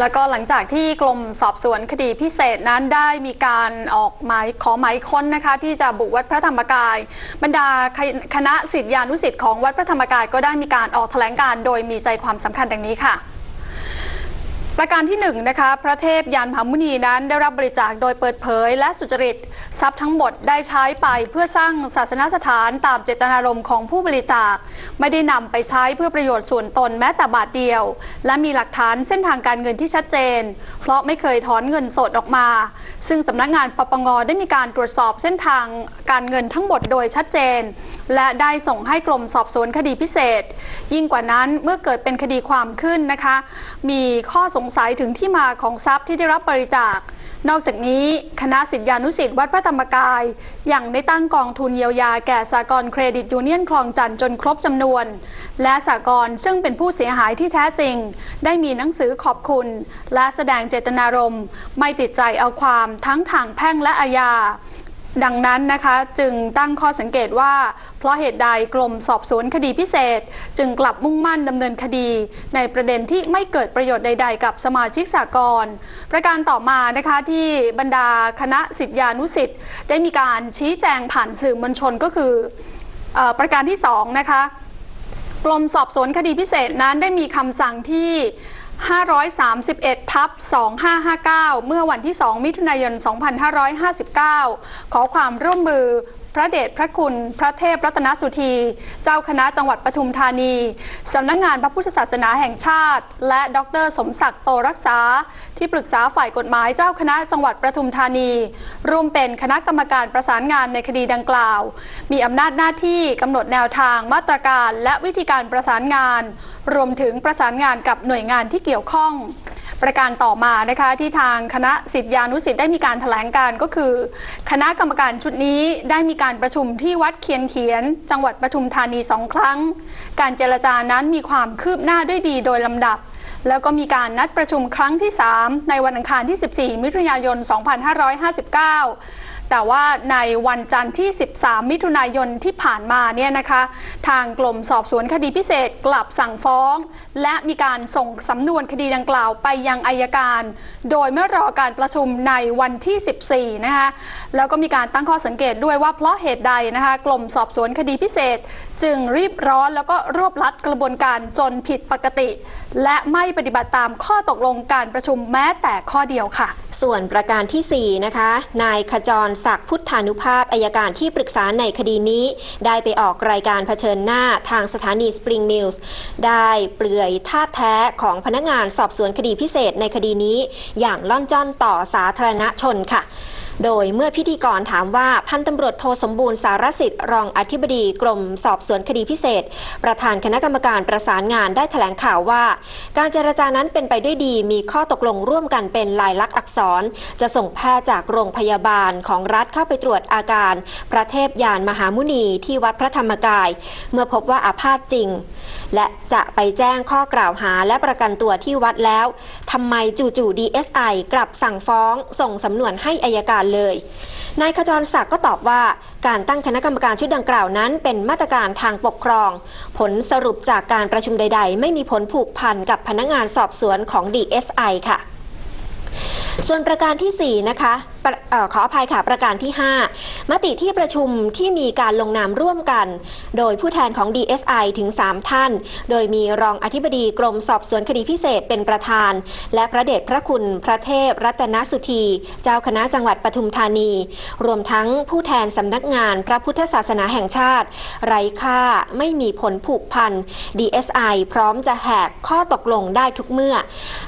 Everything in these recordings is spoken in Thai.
แล้วก็หลังจากที่กรมสอบสวนคดีพิเศษนั้นได้มีการออกหมายขอหมายค้นนะคะ ที่จะบุกวัดพระธรรมกาย บรรดาคณะศิษยานุศิษย์ของวัดพระธรรมกาย ก็ได้มีการออกแถลงการโดยมีใจความสำคัญดังนี้ค่ะ ประการที่1นงนะคะพระเทพยานมหามุนีนั้นได้รับบริจาคโดยเปิดเผย และสุจริตทรัพย์ทั้งหมดได้ใช้ไปเพื่อสร้างศาสนสถานตามเจตนารมณ์ของผู้บริจาค ไม่ได้นำไปใช้เพื่อประโยชน์ส่วนตนแม้แต่บาทเดียว และมีหลักฐานเส้นทางการเงินที่ชัดเจน เพราะไม่เคยถอนเงินสดออกมา ซึ่งสำนักงานปปงได้มีการตรวจสอบเส้นทางการเงินทั้งหมดโดยชัดเจน และได้ส่งให้กรมสอบสวนคดีพิเศษ ยิ่งกว่านั้นเมื่อเกิดเป็นคดีความขึ้นนะคะ มีข้อสงสัยถึงที่มาของทรัพย์ที่ได้รับบริจาค นอกจากนี้คณะสิทธิานุสิทธิ์วัดพระธรรมกาย ยังได้ตั้งกองทุนเยียวยาแก่สากลเครดิตยูเนียนคลองจันทร์จนครบจำนวน และสากลซึ่งเป็นผู้เสียหายที่แท้จริง ได้มีหนังสือขอบคุณ และแสดงเจตนารมณ์ ไม่ติดใจเอาความทั้งทางแพ่งและอาญา ดังนั้นนะคะจึงตั้งข้อสังเกตว่า เพราะเหตุใดกรมสอบสวนคดีพิเศษ จึงกลับมุ่งมั่นดำเนินคดี ในประเด็นที่ไม่เกิดประโยชน์ใด ๆ กับสมาชิกสากลประการต่อมานะคะที่บรรดาคณะสิทธิานุสิทธิ์ได้มีการชี้แจงผ่านสื่อมวลชนก็คืออประการที่สองนะคะกรมสอบสวนคดีพิเศษนั้นได้มีคำสั่งที่ 531ทับ2559 เมื่อวันที่ 2 มิถุนายน 2559 ขอความร่วมมือ พระเดชพระคุณ พระเทพรัตนสุธี เจ้าคณะจังหวัดปทุมธานีสำนักงงานพระพุทธศาสนาแห่งชาติ และดร สมศักดิ์โตรักษา ที่ปรึกษาฝ่ายกฎหมายเจ้าคณะจังหวัดปทุมธานีร่วมเป็นคณะกรรมการประสานงานในคดีดังกล่าว มีอำนาจหน้าที่กำหนดแนวทางมาตรการและวิธีการประสานงาน รวมถึงประสานงานกับหน่วยงานที่เกี่ยวข้อง ประการต่อมานะคะที่ทางคณะสิทธิานุสิทธิ์ได้มีการแถลงการก็คือ คณะกรรมการชุดนี้ได้มีการประชุมที่วัดเคียนเขียน จังหวัดปทุมธานีสองครั้ง การเจรจานั้นมีความคืบหน้าด้วยดีโดยลำดับ แล้วก็มีการนัดประชุมครั้งที่ 3 ในวันอังคารที่ 14 มิถุนายน 2559 แต่ว่าในวันจันทร์ที่ 13 มิถุนายนที่ผ่านมาเนี่ยนะคะ ทางกรมสอบสวนคดีพิเศษกลับสั่งฟ้อง และมีการส่งสำนวนคดีดังกล่าวไปยังอายการ โดยไม่รอการประชุมในวันที่ 14 นะคะ แล้วก็มีการตั้งข้อสังเกตด้วยว่าเพราะเหตุใดนะคะกรมสอบสวนคดีพิเศษ จึงรีบร้อนแล้วก็รวบลัดกระบวนการจนผิดปกติ และไม่ปฏิบัติตามข้อตกลงการประชุมแม้แต่ข้อเดียวค่ะ ส่วนประการทีสี่ 4 นะคะ นายขจรศักดิ์พุทธานุภาพอายการที่ปรึกษาในคดีนี้ ได้ไปออกรายการเผชิญหน้าทางสถานีสปริงนิวส์ได้เปลือยท่าแท้ของพนักงานสอบสวนคดีพิเศษในคดีนี้ อย่างล่อนจ้อนต่อสาธารณชนค่ะ โดยเมื่อพิธีกรถามว่าพันตำรวจโทสมบูรณ์สารสิทธิ์รองอธิบดีกรมสอบสวนคดีพิเศษ ประธานคณะกรรมการประสานงานได้แถลงข่าวว่า การเจรจานั้นเป็นไปด้วยดีมีข้อตกลงร่วมกันเป็นลายลักษณ์อักษร จะส่งแพทย์จากโรงพยาบาลของรัฐเข้าไปตรวจอาการ พระเทพยานมหามุนีที่วัดพระธรรมกาย เมื่อพบว่าอาพาธจริง และจะไปแจ้งข้อกล่าวหาและประกันตัวที่วัดแล้วทำไมจู่ๆ DSI กลับสั่งฟ้อง ส่งสำนวนให้อายการเลย นายขจรศักดิ์ก็ตอบว่า การตั้งคณะกรรมการชุดดังกล่าวนั้น เป็นมาตรการทางปกครอง ผลสรุปจากการประชุมใด ๆ ไม่มีผลผูกพันกับพนักงานสอบสวนของ DSI ค่ะ ส่วนประการที่ 4 นะคะ ขออภัยค่ะประการที่ 5 มติที่ประชุมที่มีการลงนามร่วมกัน โดยผู้แทนของ DSI ถึง 3 ท่าน โดยมีรองอธิบดีกรมสอบสวนคดีพิเศษเป็นประธาน และพระเดชพระคุณพระเทพรัตนสุธี เจ้าคณะจังหวัดปทุมธานี รวมทั้งผู้แทนสำนักงานพระพุทธศาสนาแห่งชาติ ไร้ค่าไม่มีผลผูกพัน DSI พร้อมจะแหกข้อตกลงได้ทุกเมื่อ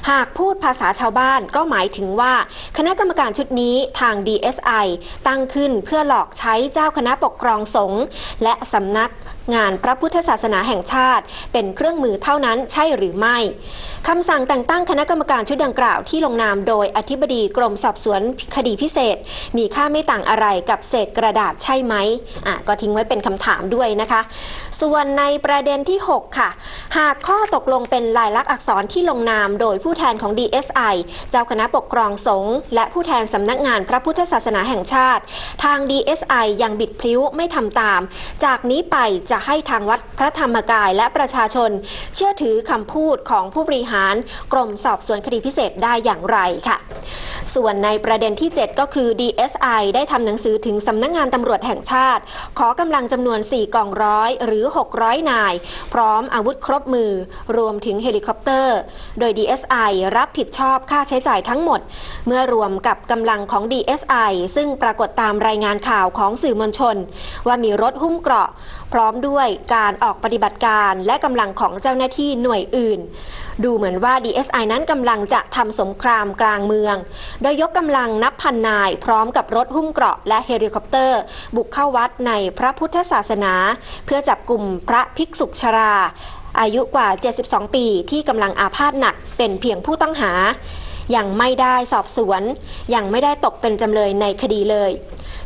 หากพูดภาษาชาวบ้านก็หมายถึงว่า คณะกรรมการชุดนี้ทาง DSI ตั้งขึ้นเพื่อหลอกใช้เจ้าคณะปกครองสงฆ์และสำนัก งานพระพุทธศาสนาแห่งชาติ เป็นเครื่องมือเท่านั้นใช่หรือไม่คำสั่งแต่งตั้งคณะกรรมการชุดดังกล่าวที่ลงนามโดยอธิบดีกรมสอบสวนคดีพิเศษ มีค่าไม่ต่างอะไรกับเศษกระดาษใช่ไหมอะก็ทิ้งไว้เป็นคำถามด้วยนะคะ ส่วนในประเด็นที่ 6 ค่ะ หากข้อตกลงเป็นลายลักษณ์อักษรที่ลงนามโดยผู้แทนของ DSI เจ้าคณะปกครองสงฆ์และผู้แทนสำนักงานพระพุทธศาสนาแห่งชาติ ทาง DSI ยังบิดพลิ้วไม่ทำตาม จากนี้ไปจะจะให้ทางวัดพระธรรมกายและประชาชน เชื่อถือคำพูดของผู้บริหารกรมสอบสวนคดีพิเศษได้อย่างไรค่ะ ส่วนในประเด็นที่ 7 ก็คือ DSI ได้ทำหนังสือถึงสำนักงงานตำรวจแห่งชาติ ขอกำลังจำนวน 4 กองร้อยหรือ 600 นาย พร้อมอาวุธครบมือ รวมถึงเฮลิคอปเตอร์ โดย DSI รับผิดชอบค่าใช้จ่ายทั้งหมด เมื่อรวมกับกำลังของ DSI ซึ่งปรากฏตามรายงานข่าวของสื่อมวลชน ว่ามีรถหุ้มเกราะ พร้อมด้วยด้วยการออกปฏิบัติการและกำลังของเจ้าหน้าที่หน่วยอื่น ดูเหมือนว่า DSI นั้นกำลังจะทำสงครามกลางเมือง โดยยกกำลังนับพันนายพร้อมกับรถหุ้มเกราะและเฮลิคอปเตอร์ บุกเข้าวัดในพระพุทธศาสนา เพื่อจับกลุ่มพระภิกษุชรา อายุกว่า 72 ปีที่กำลังอาพาธหนักเป็นเพียงผู้ต้องหา ยังไม่ได้สอบสวน ยังไม่ได้ตกเป็นจำเลยในคดีเลย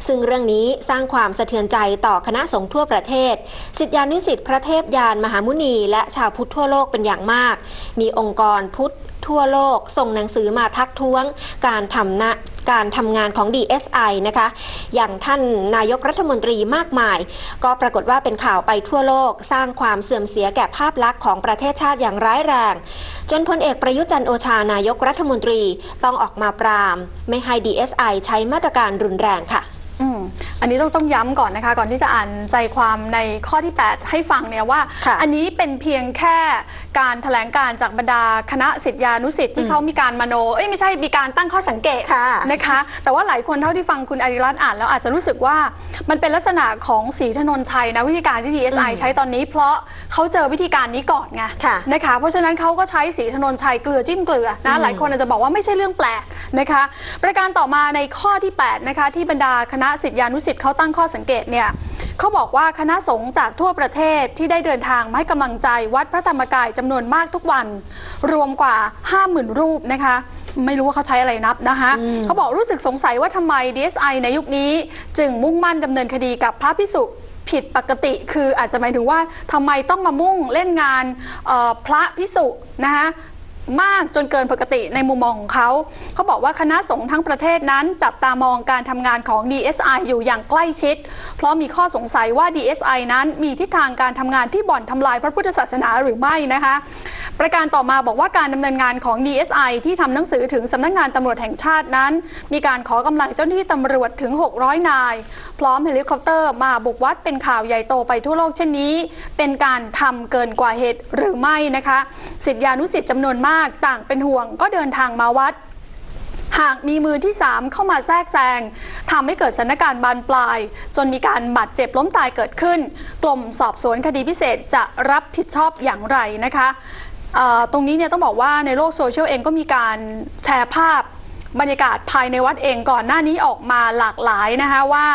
ซึ่งเรื่องนี้สร้างความสะเทือนใจต่อคณะสงฆ์ทั่วประเทศสิทธิานุสิทธิพระเทพยานมหามุนี และชาวพุทธทั่วโลกเป็นอย่างมาก มีองค์กรพุทธทั่วโลกส่งหนังสือมาทักท้วง การทำหน้า การทำงานของ DSI นะคะ อย่างท่านนายกรัฐมนตรีมากมาย ก็ปรากฏว่าเป็นข่าวไปทั่วโลก สร้างความเสื่อมเสียแก่ภาพลักษณ์ของประเทศชาติอย่างร้ายแรง จนพลเอกประยุจันโอชานายกรัฐมนตรีต้องออกมาปราม ไม่ให้ DSI ใช้มาตรการรุนแรงค่ะ อืมอันนี้ต้องต้องย้ำก่อนนะคะ ก่อนที่จะอ่านใจความในข้อที่ 8 ให้ฟังเนี่ยว่า ค่ะอันนี้เป็นเพียงแค่การแถลงการจากบรรดาคณะสิทธิานุสิทธิ์ที่เขามีการมโนเอ้ยไม่ใช่มีการตั้งข้อสังเกต ค่ะ นะคะ แต่ว่าหลายคนเท่าที่ฟังคุณอาริรัตน์อ่านแล้วอาจจะรู้สึกว่ามันเป็นลักษณะของสีถนนชัยนะวิธีการที่ DSI อืมใช้ตอนนี้เพราะเขาเจอวิธีการนี้ก่อนไงค่ะนะคะเพราะฉะนั้นเขาก็ใช้สีถนนชัยเกลือจิ้มเกลืออืนะมหลายคนอาจจะบอกว่าไม่ใช่เรื่องแปลกนะคะ ประการต่อมาในข้อที่8นะคะที่บรรดาคณะสิทธิานุสิทธิ์เขาตั้งข้อสังเกตเนี่ยเขาบอกว่าคณะสงฆ์จากทั่วประเทศที่ได้เดินทางมาให้กำลังใจวัดพระธรรมกายจำนวนมากทุกวัน รวมกว่า 50,000 รูปนะคะ ไม่รู้ว่าเขาใช้อะไรนับนะคะเขาบอกรู้สึกสงสัยว่าทำไม DSI ในยุคนี้ จึงมุ่งมั่นดำเนินคดีกับพระพิสุผิดปกติคืออาจจะหมายถึงว่าทำไมต้องมามุ่งเล่นงานพระพิสุนะคะ มากจนเกินปกติในมุมมองของเขา เขาบอกว่าคณะสงฆ์ทั้งประเทศนั้น จับตามองการทำงานของ DSI อยู่อย่างใกล้ชิด เพราะมีข้อสงสัยว่า DSI นั้นมีทิศทางการทำงานที่บ่อนทำลายพระพุทธศาสนาหรือไม่นะคะ ประการต่อมาบอกว่าการดำเนินงานของ DSI ที่ทำหนังสือถึงสำนักงานตำรวจแห่งชาตินั้น มีการขอกำลังเจ้าหน้าที่ตำรวจถึง 600 นาย พร้อมเฮลิคอปเตอร์ มาบุกวัดเป็นข่าวใหญ่โตไปทั่วโลกเช่นนี้ เป็นการทำเกินกว่าเหตุหรือไม่นะคะสิทธิานุสิทธิ์จำนวนมากต่างเป็นห่วงก็เดินทางมาวัด หากมีมือที่ 3 เข้ามาแทรกแซงทำให้เกิดสถานการณ์บานปลาย จนมีการบาดเจ็บล้มตายเกิดขึ้นกรมสอบสวนคดีพิเศษจะรับผิดชอบอย่างไรนะคะตรงนี้เนี่ยต้องบอกว่าในโลกโซเชียลเองก็มีการแชร์ภาพ บรรยากาศภายในวัดเองก่อนหน้านี้ออกมาหลากหลายนะคะว่า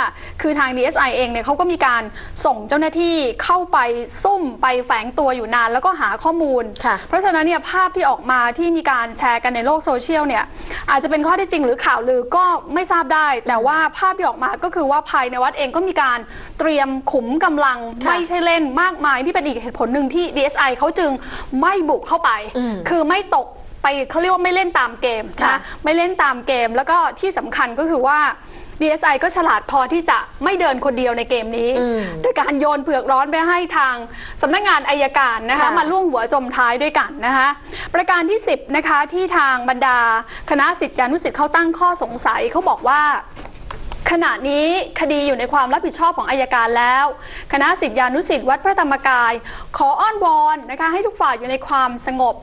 คือทาง DSI เองเนี่ยเขาก็มีการส่งเจ้าหน้าที่เข้าไปซุ่มไปแฝงตัวอยู่นานแล้วก็หาข้อมูลค่ะเพราะฉะนั้นเนี่ยภาพที่ออกมาที่มีการแชร์กันในโลกโซเชียลเนี่ยอาจจะเป็นข้อเท็จจริงหรือข่าวลือก็ไม่ทราบได้ แต่ว่าภาพที่ออกมาก็คือว่าภายในวัดเองก็มีการเตรียมขุมกำลังค่ะไม่ใช่เล่นมากมายที่เป็นอีกเหตุผลหนึ่งที่ DSI เขาจึงไม่บุกเข้าไปอืมคือไม่ตก ไปเขาเรียกว่าไม่เล่นตามเกมค่ะนะไม่เล่นตามเกม แล้วก็ที่สำคัญก็คือว่า DSI ก็ฉลาดพอที่จะไม่เดินคนเดียวในเกมนี้อืมโดยการโยนเผือกร้อนไปให้ทางสำนักงานอายการนะคะค่ะมาล่วงหัวจมท้ายด้วยกันนะคะประการที่ 10นะคะที่ทางบรรดาคณะสิทธิานุสิทธิ์เขาตั้งข้อสงสัยเขาบอกว่า ขณะนี้คดีอยู่ในความรับผิดชอบของอายการแล้ว คณะสิทธิานุสิทธิ์วัดพระธรรมกาย ขออ้อนวอนนะคะให้ทุกฝ่ายอยู่ในความสงบ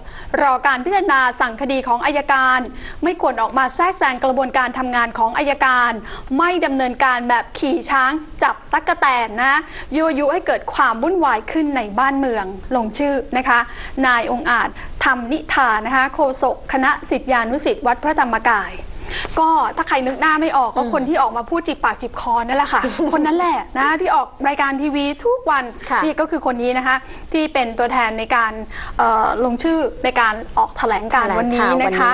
รอการพิจารณาสั่งคดีของอายการ ไม่ควรออกมาแทรกแซงกระบวนการทำงานของอายการ ไม่ดำเนินการแบบขี่ช้างจับตั๊กแตนนะยั่วยุให้เกิดความวุ่นวายขึ้นในบ้านเมืองลงชื่อนะคะ นายองอาจธรรมนิธานะคะโฆษกคณะสิทธิานุสิทธิ์วัดพระธรรมกาย ก็ถ้าใครนึกหน้าไม่ออกก็อืมคนที่ออกมาพูดจิบปากจิบคอนั่นแหละค่ะ คนนั้นแหละนะที่ออกรายการทีวีทุกวันค่ะนี่ก็คือคนนี้นะคะ ที่เป็นตัวแทนในการเอ่อลงชื่อในการออกแถลงการณ์วันนี้นะคะ